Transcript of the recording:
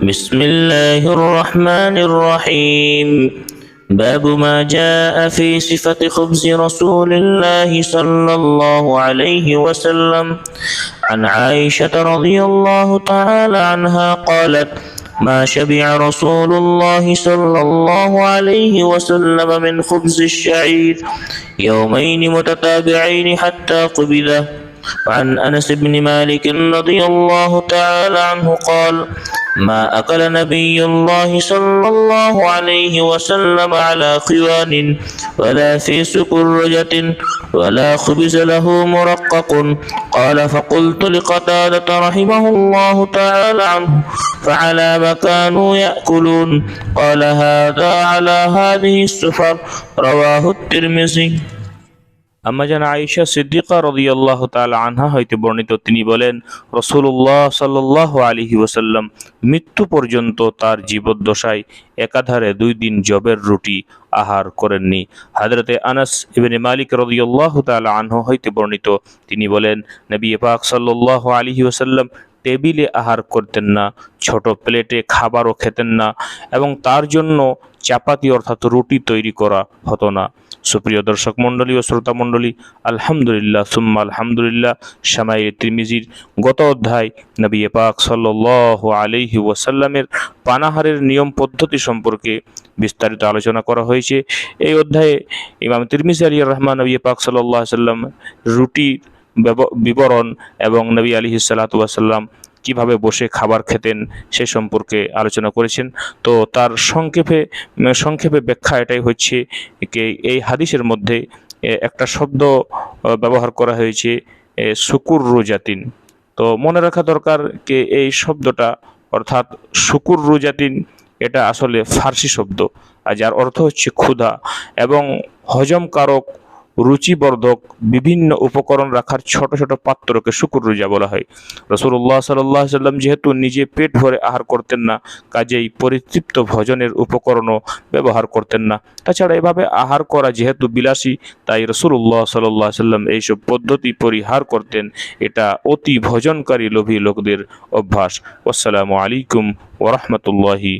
بسم الله الرحمن الرحيم باب ما جاء في صفة خبز رسول الله صلى الله عليه وسلم عن عائشة رضي الله تعالى عنها قالت ما شبع رسول الله صلى الله عليه وسلم من خبز الشعير يومين متتابعين حتى قبضه وعن أنس بن مالك رضي الله تعالى عنه قال ما أكل نبي الله صلى الله عليه وسلم على خوان ولا في سكرجة ولا خبز له مرقق. قال فقلت لقتادة رحمه الله تعالى عنه فعلى ما كانوا يأكلون؟ قال هذا على هذه السفر. رواه الترمذي. আম্মা আয়সা সিদ্দিকা রদিয়াল্লাহ তাল আনহা হইতে বর্ণিত, তিনি বলেন রসুল্লাহ সাল্লাহ আলিহি ওসাল্লাম মৃত্যু পর্যন্ত তার জীবদ্দশায় একাধারে দুই দিন জবের রুটি আহার করেননি। হাজরতে আনাস ইবনে মালিক রদিয়াল্লাহ তাল আনহা হইতে বর্ণিত, তিনি বলেন, নবী পাক সাল্লাহ আলিহি ওসাল্লাম টেবিলে আহার করতেন না, ছোট প্লেটে খাবারও খেতেন না এবং তার জন্য চাপাতি অর্থাৎ রুটি তৈরি করা হতো না। সুপ্রিয় দর্শক মণ্ডলী ও শ্রোতা মণ্ডলী, আলহামদুলিল্লাহ, সুম্মা আলহামদুলিল্লাহ শামাই ত্রিমিজির গত অধ্যায় নবী পাক সাল্লাহ আলাইহি ওয়াসাল্লামের পানাহারের নিয়ম পদ্ধতি সম্পর্কে বিস্তারিত আলোচনা করা হয়েছে। এই অধ্যায়ে ইমাম তিরমিজি আলী রহমান নবী পাক সাল্লাহ সাল্লাম রুটির বিবরণ এবং নবী আলী সাল্লাম কীভাবে বসে খাবার খেতেন সে সম্পর্কে আলোচনা করেছেন। তো তার সংক্ষেপে সংক্ষেপে ব্যাখ্যা এটাই হচ্ছে এই হাদিসের মধ্যে একটা শব্দ ব্যবহার করা হয়েছে শুকুর রুজাতিন। তো মনে রাখা দরকার যে এই শব্দটা অর্থাৎ শুকুর রুজাতিন, এটা আসলে ফার্সি শব্দ। আর যার অর্থ হচ্ছে ক্ষুধা এবং হজমকারক রুচিবর্ধক বিভিন্ন উপকরণ রাখার ছোট ছোট পাত্রকে শুকুর রোজা বলা হয়। রসুল্লাহ সাল্লাহ সাল্লাম যেহেতু নিজে পেট ভরে আহার করতেন না, কাজেই পরিতৃপ্ত ভোজনের উপকরণও ব্যবহার করতেন না। তাছাড়া এভাবে আহার করা যেহেতু বিলাসী, তাই রসুল্লাহ সাল্লাহ সাল্লাম এইসব পদ্ধতি পরিহার করতেন। এটা অতি ভোজনকারী লোভী লোকদের অভ্যাস। আসসালামু আলাইকুম ওরহমতুল্লাহি